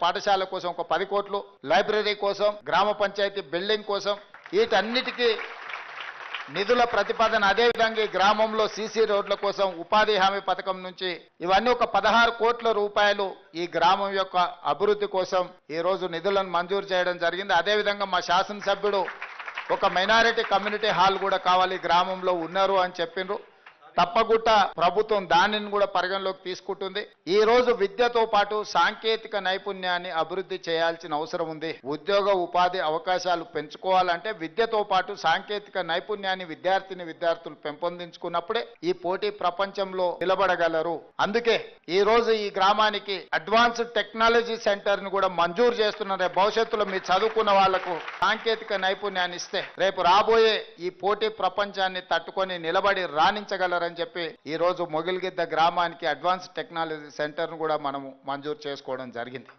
పాఠశాల కోసం ఒక పది కోట్లు లైబ్రరీ కోసం గ్రామ పంచాయతీ బిల్డింగ్ కోసం వీటన్నిటికీ నిధుల ప్రతిపాదన అదేవిధంగా ఈ గ్రామంలో సీసీ రోడ్ల కోసం ఉపాధి హామీ పథకం నుంచి ఇవన్నీ ఒక పదహారు కోట్ల రూపాయలు ఈ గ్రామం యొక్క అభివృద్ధి కోసం ఈ రోజు నిధులను మంజూరు చేయడం జరిగింది. అదేవిధంగా మా శాసనసభ్యుడు ఒక మైనారిటీ కమ్యూనిటీ హాల్ కూడా కావాలి గ్రామంలో ఉన్నారు అని చెప్పిండ్రు. తప్పకుండా ప్రభుత్వం దానిని కూడా పరిగణలోకి తీసుకుంటుంది. ఈ రోజు విద్యతో పాటు సాంకేతిక నైపుణ్యాన్ని అభివృద్ధి చేయాల్సిన అవసరం ఉంది. ఉద్యోగ ఉపాధి అవకాశాలు పెంచుకోవాలంటే విద్యతో పాటు సాంకేతిక నైపుణ్యాన్ని విద్యార్థిని విద్యార్థులు పెంపొందించుకున్నప్పుడే ఈ పోటీ ప్రపంచంలో నిలబడగలరు. అందుకే ఈ రోజు ఈ గ్రామానికి అడ్వాన్స్డ్ టెక్నాలజీ సెంటర్ని కూడా మంజూరు చేస్తున్నారు. భవిష్యత్తులో మీరు చదువుకున్న వాళ్ళకు సాంకేతిక నైపుణ్యాన్ని ఇస్తే రేపు రాబోయే ఈ పోటీ ప్రపంచాన్ని తట్టుకొని నిలబడి చేస్తారని చెప్పి ఈ రోజు మొగిలిగిద్ద గ్రామానికి అడ్వాన్స్ టెక్నాలజీ సెంటర్ను కూడా మనము మంజూరు చేసుకోవడం జరిగింది.